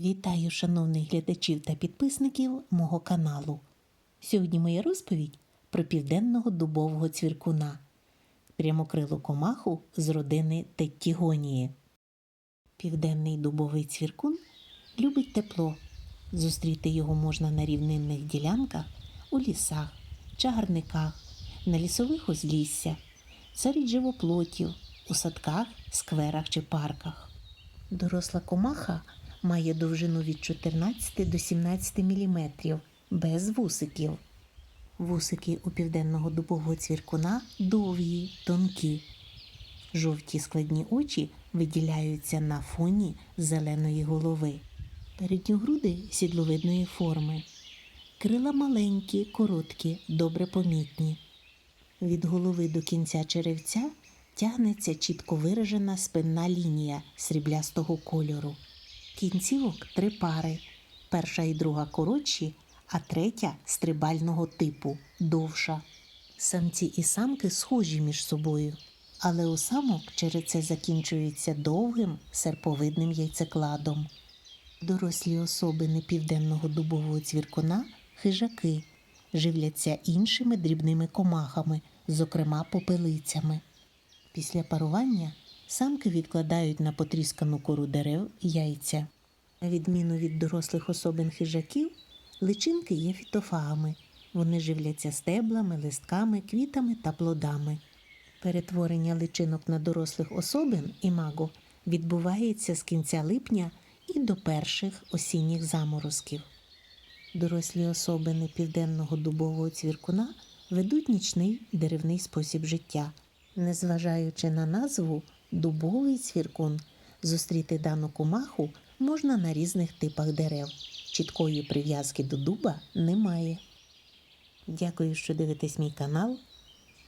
Вітаю шановних глядачів та підписників мого каналу. Сьогодні моя розповідь про південного дубового цвіркуна, прямокрилу комаху з родини Теттігонії. Південний дубовий цвіркун любить тепло. Зустріти його можна на рівнинних ділянках, у лісах, чагарниках, на лісових узліссях, серед живоплотів, у садках, скверах чи парках. Доросла комаха має довжину від 14 до 17 мм без вусиків. Вусики у південного дубового цвіркуна довгі, тонкі. Жовті складні очі виділяються на фоні зеленої голови. Передні груди сідловидної форми. Крила маленькі, короткі, добре помітні. Від голови до кінця черевця тягнеться чітко виражена спинна лінія сріблястого кольору. Кінцівок три пари. Перша і друга коротші, а третя стрибального типу довша. Самці і самки схожі між собою, але у самок череце закінчується довгим серповидним яйцекладом. Дорослі особини південного дубового цвіркуна хижаки, живляться іншими дрібними комахами, зокрема попелицями. Після парування самки відкладають на потріскану кору дерев яйця. На відміну від дорослих особин хижаків, личинки є фітофагами. Вони живляться стеблами, листками, квітами та плодами. Перетворення личинок на дорослих особин імаго відбувається з кінця липня і до перших осінніх заморозків. Дорослі особини південного дубового цвіркуна ведуть нічний деревний спосіб життя. Незважаючи на назву дубовий цвіркун, зустріти дану комаху можна на різних типах дерев. Чіткої прив'язки до дуба немає. Дякую, що дивитесь мій канал.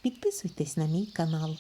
Підписуйтесь на мій канал.